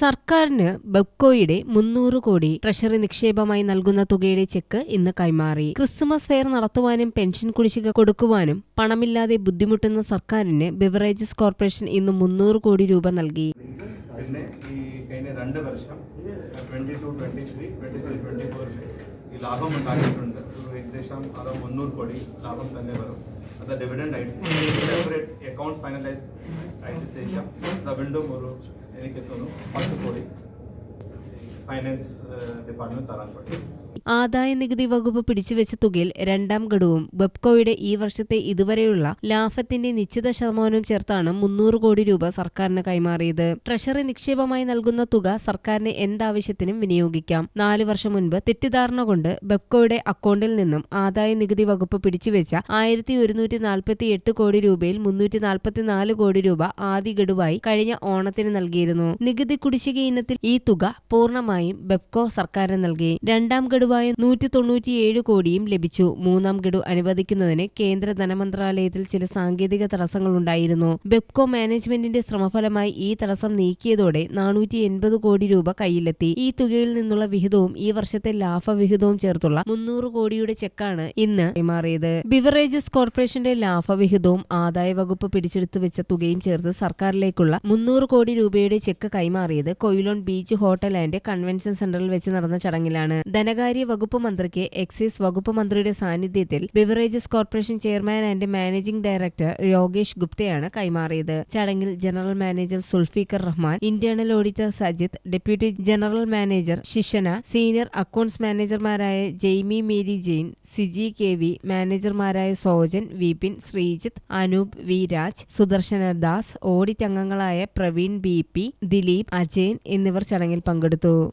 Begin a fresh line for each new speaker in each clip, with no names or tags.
സർക്കാരിന് ബെപ്കോയുടെ മുന്നൂറ് കോടി ട്രഷറി നിക്ഷേപമായി നൽകുന്ന തുകയുടെ ചെക്ക് ഇന്ന് കൈമാറി. ക്രിസ്മസ് ഫെയർ നടത്തുവാനും പെൻഷൻ കുടിശ്ശിക കൊടുക്കുവാനും പണമില്ലാതെ ബുദ്ധിമുട്ടുന്ന സർക്കാരിന് ബിവറേജസ് കോർപ്പറേഷൻ ഇന്ന് മുന്നൂറ് കോടി രൂപ നൽകി.
പിന്നെ ഈ കഴിഞ്ഞ രണ്ട് വർഷം twenty two twenty three twenty three twenty ഫോറിൽ ഈ ലാഭം ഉണ്ടാക്കിയിട്ടുണ്ട്. ഏകദേശം അത് മുന്നൂറ് കോടി ലാഭം തന്നെ വരും. അത് ഡിവിഡൻഡ് ആയിട്ട് സെപ്പറേറ്റ് അക്കൗണ്ട്സ് ഫൈനലൈസ് ആയിട്ട് ശേഷം വീണ്ടും ഒരു Hareket olun. Bakın. Finance department തരാൻ പറ്റും.
ആദായ നികുതി വകുപ്പ് പിടിച്ചുവെച്ച തുകയിൽ രണ്ടാം ഘടുവും ബെപ്കോയുടെ ഈ വർഷത്തെ ഇതുവരെയുള്ള ലാഭത്തിന്റെ നിശ്ചിത ശതമാനവും ചേർത്താണ് മുന്നൂറ് കോടി രൂപ സർക്കാരിന് കൈമാറിയത്. ട്രഷറി നിക്ഷേപമായി നൽകുന്ന തുക സർക്കാരിന് എന്താവശ്യത്തിനും വിനിയോഗിക്കാം. നാല് വർഷം മുൻപ് തെറ്റിദ്ധാരണ കൊണ്ട് ബെപ്കോയുടെ അക്കൗണ്ടിൽ നിന്നും ആദായ നികുതി വകുപ്പ് പിടിച്ചുവെച്ച ആയിരത്തി ഒരുന്നൂറ്റി നാൽപ്പത്തി എട്ട് കോടി രൂപയിൽ മുന്നൂറ്റി നാൽപ്പത്തിനാല് കോടി രൂപ ആദ്യ ഗഡുവായി കഴിഞ്ഞ ഓണത്തിന് നൽകിയിരുന്നു. നികുതി കുടിശ്ശിക ഇനത്തിൽ ഈ തുക പൂർണമായും ബെപ്കോ സർക്കാരിന് നൽകി രണ്ടാം ഗഡുവായ നൂറ്റി തൊണ്ണൂറ്റിയേഴ് കോടിയും ലഭിച്ചു. മൂന്നാം ഗഡു അനുവദിക്കുന്നതിന് കേന്ദ്ര ധനമന്ത്രാലയത്തിൽ ചില സാങ്കേതിക തടസ്സങ്ങളുണ്ടായിരുന്നു. ബെപ്കോ മാനേജ്മെന്റിന്റെ ശ്രമഫലമായി ഈ തടസ്സം നീക്കിയതോടെ നാനൂറ്റി എൺപത് കോടി രൂപ കയ്യിലെത്തി. ഈ തുകയിൽ നിന്നുള്ള വിഹിതവും ഈ വർഷത്തെ ലാഭവിഹിതവും ചേർത്തുള്ള മുന്നൂറ് കോടിയുടെ ചെക്കാണ് ഇന്ന് കൈമാറിയത്. ബിവറേജസ് കോർപ്പറേഷന്റെ ലാഭവിഹിതവും ആദായ വകുപ്പ് പിടിച്ചെടുത്തു വെച്ച തുകയും ചേർത്ത് സർക്കാരിലേക്കുള്ള മുന്നൂറ് കോടി രൂപയുടെ ചെക്ക് കൈമാറിയത് Quilon beach hotel and convention സെന്ററിൽ വെച്ച് നടന്ന ചടങ്ങിലാണ് ധനകാര്യ വകുപ്പ് മന്ത്രിക്ക് എക്സൈസ് വകുപ്പ് മന്ത്രിയുടെ സാന്നിധ്യത്തിൽ beverages corporation chairman and managing director Yogesh ഗുപ്തയാണ് കൈമാറിയത്. ചടങ്ങിൽ general manager Zulfiqar Rahman internal auditor Sajith deputy general manager Shishana senior accounts മാനേജർമാരായ Jaimy Mary Jain Siji K V മാനേജർമാരായ Sojan Vipin Sreejith Anoop V Raj Sudarshana Das audit അംഗങ്ങളായ പ്രവീൺ ബി പി ദിലീപ് അജയൻ എന്നിവർ ചടങ്ങിൽ പങ്കെടുത്തു.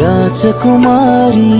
రాజకుమారి.